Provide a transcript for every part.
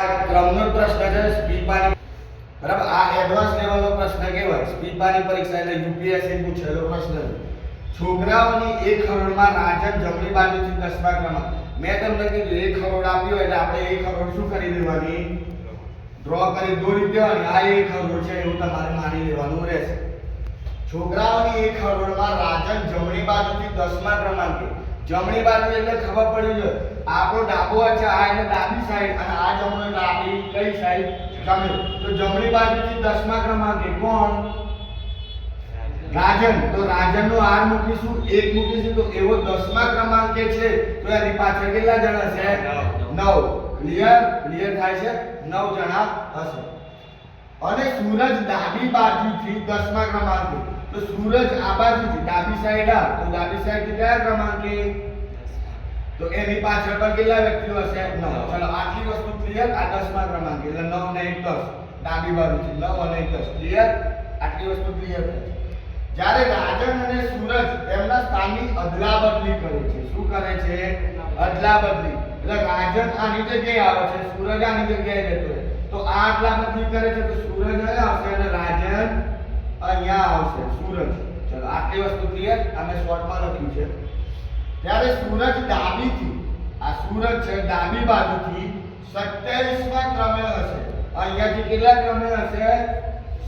ક્રમનો પ્રશ્ન છે, સ્પીપાની બરાબર, આ એડવાન્સ લેવલનો પ્રશ્ન કહેવાય. સ્પીપાની પરીક્ષા એટલે યુપીએસસી પૂછેલો પ્રશ્ન છે. છોકરાઓની એક કરોડમાં રાજન જમણી બાજુથી દસમા ક્રમાંક મેં તમને કીધું, એક કરોડ આપ્યો એટલે આપણે એક કરોડ શું કરી દેવાની? ડ્રો કરી, દોરી દેવાની. આ એક કરોડ છે, એવું તમારે માની લેવાનું રહેશે. છોકરાઓની એક કરોડમાં રાજન જમણી બાજુથી દસમા ક્રમાંકે. જમણી બાજુ એટલે ખબર પડી જોઈએ આપણો ડાબો છે આ એટલે ડાબી સાઈડ અને આ જમણો એટલે આપણી કઈ સાઈડ જમણી તો જમણી બાજુથી દસમા ક્રમાંકે કોણ? રાજન. તો રાજનનો આર મૂકીશું એક મૂકીશું તો એવો દસમા ક્રમાંકે છે. તો એની પાછળ કેટલા જણા છે? નવ. ક્લિયર ક્લિયર થાય છે? નવ જણા હશે. અને સૂરજ ડાબી બાજુથી દસમા ક્રમાંકે તો સૂરજ આ બાજુ છે ડાબી સાઈડ આ. તો ડાબી સાઈડથી કયા ક્રમાંકે? તો એની પાછળ પણ કેટલા વ્યક્તિઓ હશે? નવ. ચલો આટલી વસ્તુ ક્લિયર આ દસમા ક્રમાંકે. એટલે નવ ને એક દસ. ડાબી બાજુથી નવ અને એક દસ. ક્લિયર આટલી વસ્તુ ક્લિયર જ્યારે રાજન અને સૂરજ તેમના સ્થાનની અદલા બદલી કરે છે. શું કરે છે? અદલા બદલી એટલે રાજન આની જગ્યાએ આવે છે સૂરજ આની જગ્યાએ જતો રહે. તો આ અદલા બદલી કરે છે તો સૂરજ અહીંયા આવશે અને રાજન અહીંયા આવશે, સૂરજ. ચલો આટલી વસ્તુ ક્લિયર અમે શોર્ટમાં લખ્યું છે. ત્યારે સૂરજ ડાબીથી, આ સૂરજ છે ડાબી બાજુથી 27મા ક્રમે હશે. અહીંયાથી કેટલા ક્રમે હશે?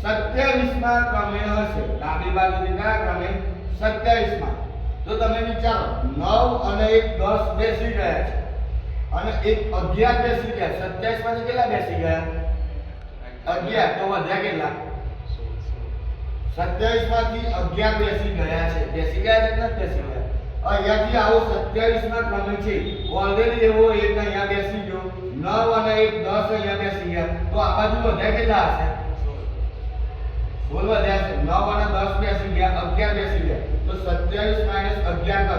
27મા ક્રમે હશે. ડાબી બાજુથી કયા ક્રમે? 27મા તો તમે વિચારો, નવ અને એક દસ બેસી ગયા છે. અને એક 11 બેસી ગયા. 27 માંથી કેટલા બેસી ગયા? 11 તો વધ્યા કેટલા? 27 માંથી 11 બેસી ગયા છે. બેસી ગયા છે કે નથી બેસી ગયા? અહીંયાથી આવો 27 ના ક્રમે છે. ઓલરેડી એવો એક અહીંયા બેસી ગયો. 9 અને 1 10 અહીંયા બેસી ગયા. તો આ બાજુ વધ્યા કેટલા હશે? 16 વધ્યા છે 9 અને 10 બેસી ગયા. 11 બેસી ગયા. તો 27 11 કરો.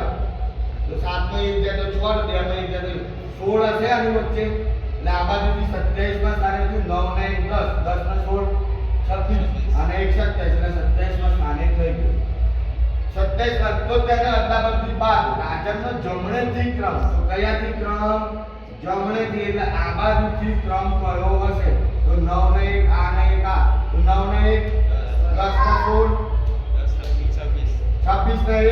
તો 7 નો 1 જાય તો 6 2 નો 1 જાય તો 16 હશે આની વચ્ચે. એટલે આ બાજુથી 27 માં સ્થાને થયું. 9 ને 1 10 10 ને 16 26 અને 1 27 એટલે 27 માં સ્થાને થઈ ગયું. સત્યાવીસ વાર તો તેને અદલા બદલી બાદ રાજનનો જમણેથી ક્રમ તો કયાથી ક્રમ? જમણેથી એટલે આ બાજુથી ક્રમ કયો હશે? તો નવ ને એક આ. ને એક આ તો નવ ને એક. દસ ને 16 26 ને 1